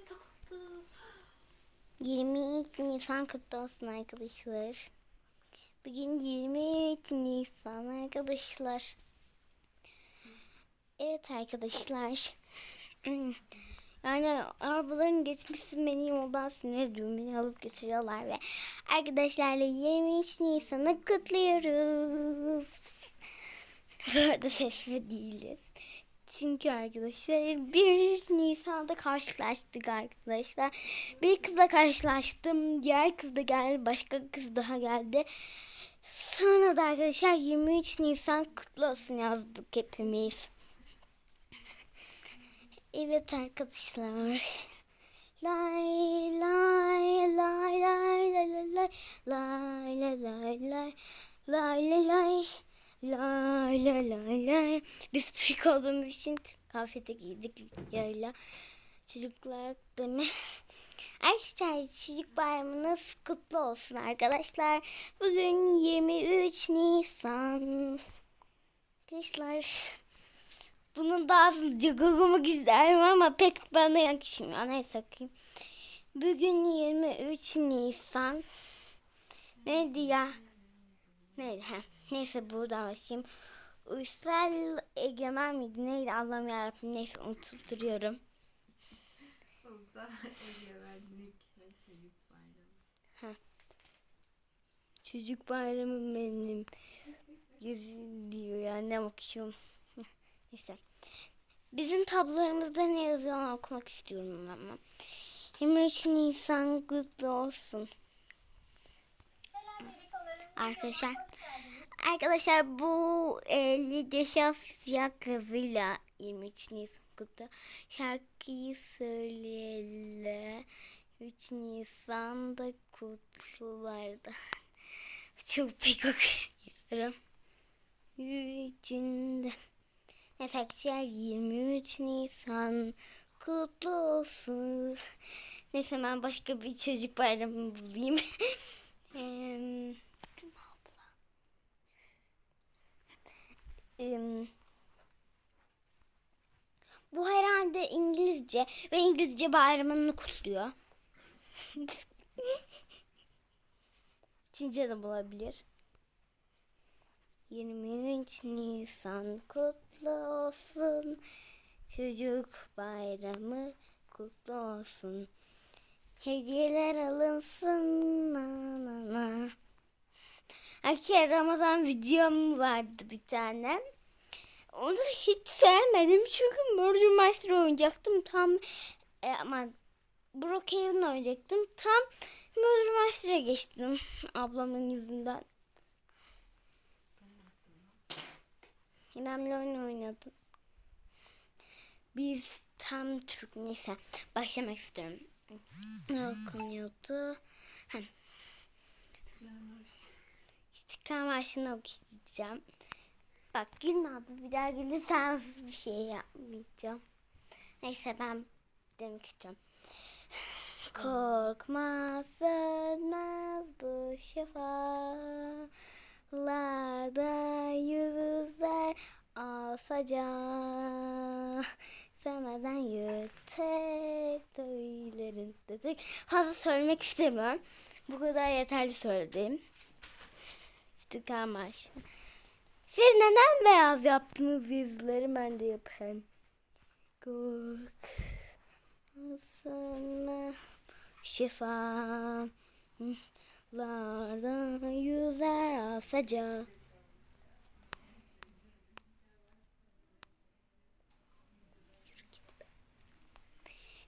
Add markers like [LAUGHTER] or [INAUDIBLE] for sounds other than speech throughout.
Ay takıldı. 23 Nisan kutlu olsun arkadaşlar. Bugün 23 Nisan arkadaşlar. Evet arkadaşlar. [CLEARS THROAT] Yani arabaların geçmesi beni yoldan sinir ediyor. Beni alıp götürüyorlar ve arkadaşlarla 23 Nisan'ı kutluyoruz. [LAUGHS] Bu arada sessiz değiliz. Çünkü arkadaşlar 1 Nisan'da karşılaştık arkadaşlar. Bir kızla karşılaştım. Diğer kız da geldi. Başka kız daha geldi. Sonra da arkadaşlar 23 Nisan kutlu olsun yazdık hepimiz. Evet arkadaşlar. Lay lay lay lay lay lay lay lay lay lay lay lay lay lay lay lay biz Türk olduğumuz için Türk kıyafeti giydik yayla çocuklar deme [LAUGHS] Arkadaşlar çocuk bayramınız kutlu olsun arkadaşlar. Bugün 23 Nisan. Arkadaşlar bunun daha hızlıca okumak isterim ama pek bana yakışmıyor. Neyse okuyayım. Bugün 23 Nisan. Neydi ya? Neydi? Ha. Neyse buradan başlayayım. Uysal Egemen miydi? Neydi? Allah'ım yarabbim. Neyse unutup duruyorum. Ulusal Egemenlik ve Çocuk Bayramı. Çocuk bayramı benim. Gezi diyor ya ne bakıyorum. Neyse. Bizim tablolarımızda ne yazıyor okumak istiyorum ama. 23 Nisan kutlu olsun. Arkadaşlar. Arkadaşlar bu e, Lidya Şafya kızıyla 23 Nisan kutlu. Şarkıyı söyleyeli 3 Nisan'da kutlularda. [LAUGHS] Çok pek okuyorum. Üçünde. Neyse arkadaşlar 23 Nisan kutlu olsun. Neyse ben başka bir çocuk bayramı bulayım. [LAUGHS] Em, bu herhalde İngilizce ve İngilizce bayramını kutluyor. [LAUGHS] Çince de bulabilir. 23 Nisan kutlu olsun. Çocuk bayramı kutlu olsun. Hediyeler alınsın. Na, na, na. Arkadaşlar Ramazan videom vardı bir tane. Onu hiç sevmedim çünkü Murder Master oynayacaktım. Tam e, ama Brookhaven oynayacaktım. Tam Murder Master'a geçtim ablamın yüzünden. İrem'le oyun oynadım. Biz tam Türk neyse başlamak istiyorum. Ne okunuyordu? Marşı. İstiklal Marşı'nı okuyacağım. Bak gülme abi bir daha gülürsen [LAUGHS] bir şey yapmayacağım. Neyse ben demek istiyorum. [SIGHS] Korkma sönmez bu şafaklarda yüzer alsaca Sevmeden yürütek döylerin dedik. Fazla söylemek istemiyorum. Bu kadar yeterli söyledim. İstiklal Marşı. Siz neden beyaz yaptınız yüzleri ben de yapayım. Korkmasana şifalardan yüzer asaca.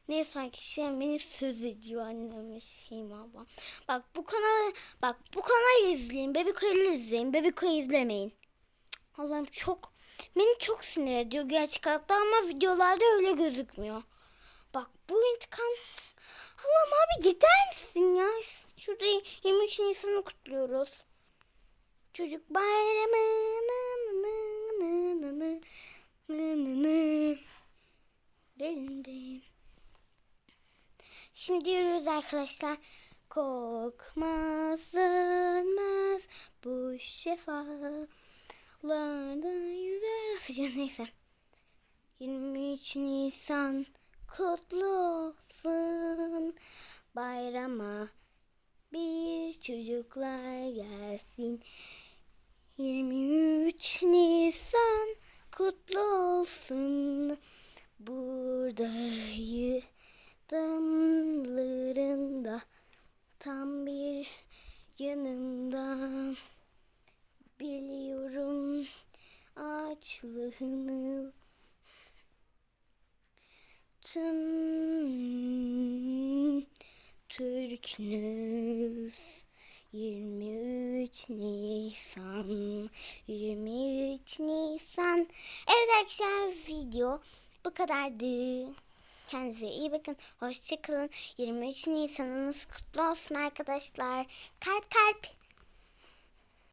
Neyse arkadaşlar beni söz ediyor annem Şeyma ablam. Bak bu kanalı bak bu kanalı izleyin. Bebiko'yu izleyin. Bebiko'yu izlemeyin. Allah'ım çok beni çok sinir ediyor gerçek hayatta ama videolarda öyle gözükmüyor. Bak bu intikam Allah'ım abi gider misin ya? Şurada 23 Nisan'ı kutluyoruz. Çocuk bayramı nı. Şimdi yürüyoruz arkadaşlar. Korkmaz sönmez bu şefalarda yüzer asıca neyse. 23 Nisan kutlu olsun. Bayrama bir çocuklar gelsin. 23 Nisan kutlu olsun. Buradayı damlarında tam bir yanımda biliyorum ağaçlığını tüm Türk'ünüz 23 Nisan 23 Nisan. Evet arkadaşlar video bu kadardı. Kendinize iyi bakın. Hoşçakalın. 23 Nisan'ınız kutlu olsun arkadaşlar. Kalp kalp.